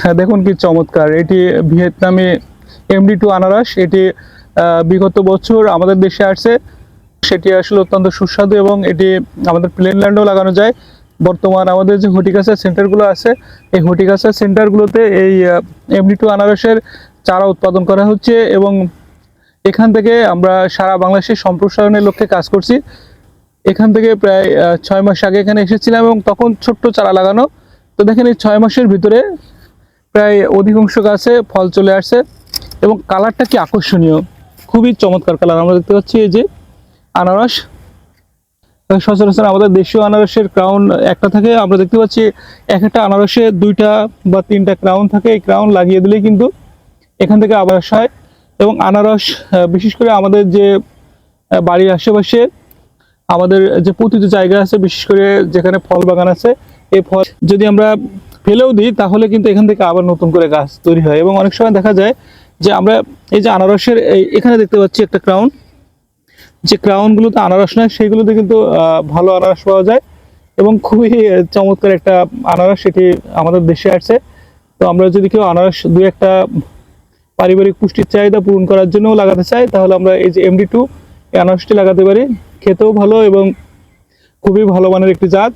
হ্যাঁ দেখুন কি চমৎকার। এটি ভিয়েতনামি এমডি টু আনারস। এটি বিগত বছর আমাদের দেশে আসছে। সেটি আসলে অত্যন্ত সুস্বাদু এবং এটি আমাদের প্লেনল্যান্ডেও লাগানো যায়। বর্তমান আমাদের যে হর্টিকালচার সেন্টারগুলো আছে, এই হর্টিকালচার সেন্টারগুলোতে এই এমডি টু আনারসের চারা উৎপাদন করা হচ্ছে এবং এখান থেকে আমরা সারা বাংলাদেশের সম্প্রসারণের লক্ষ্যে কাজ করছি। এখান থেকে প্রায় ছয় মাস আগে এখানে এসেছিলাম এবং তখন ছোট্ট চারা লাগানো। তো দেখেন এই ছয় মাসের ভিতরে প্রায় অধিকাংশ গাছে ফল চলে আসছে এবং কালারটা কি আকর্ষণীয়? খুবই চমৎকার কালার। আমরা দেখতে পাচ্ছি এই যে আনারস। সচরাচর আমাদের দেশীয় আনারসের ক্রাউন একটা থাকে, আমরা দেখতে পাচ্ছি এক একটা আনারসে দুইটা বা তিনটা ক্রাউন থাকে। এই ক্রাউন লাগিয়ে দিলেই কিন্তু এখান থেকে আবার হয়। এবং আনারস বিশেষ করে আমাদের যে বাড়ির আশেপাশে আমাদের যে প্রতিটি জায়গা আছে, বিশেষ করে যেখানে ফল বাগান আছে, এই ফল যদি আমরা ফেলেও দিই, তাহলে কিন্তু এখান থেকে আবার নতুন করে গাছ তৈরি হয়। এবং অনেক সময় দেখা যায় যে আমরা এই যে আনারসের এখানে দেখতে পাচ্ছি একটা ক্রাউন যে ক্রাউনগুলোতে আনারস নয় সেগুলোতে কিন্তু ভালো আনারস পাওয়া যায়। এবং খুবই চমৎকার একটা আনারস সেটি আমাদের দেশে আসছে। তো আমরা যদি কেউ আনারস দু একটা পারিবারিক পুষ্টির চাহিদা পূরণ করার জন্যও লাগাতে চাই, তাহলে আমরা এই যে এমডি টু এই আনারসটি লাগাতে পারি। খেতেও ভালো এবং খুবই ভালো মানের একটি জাত।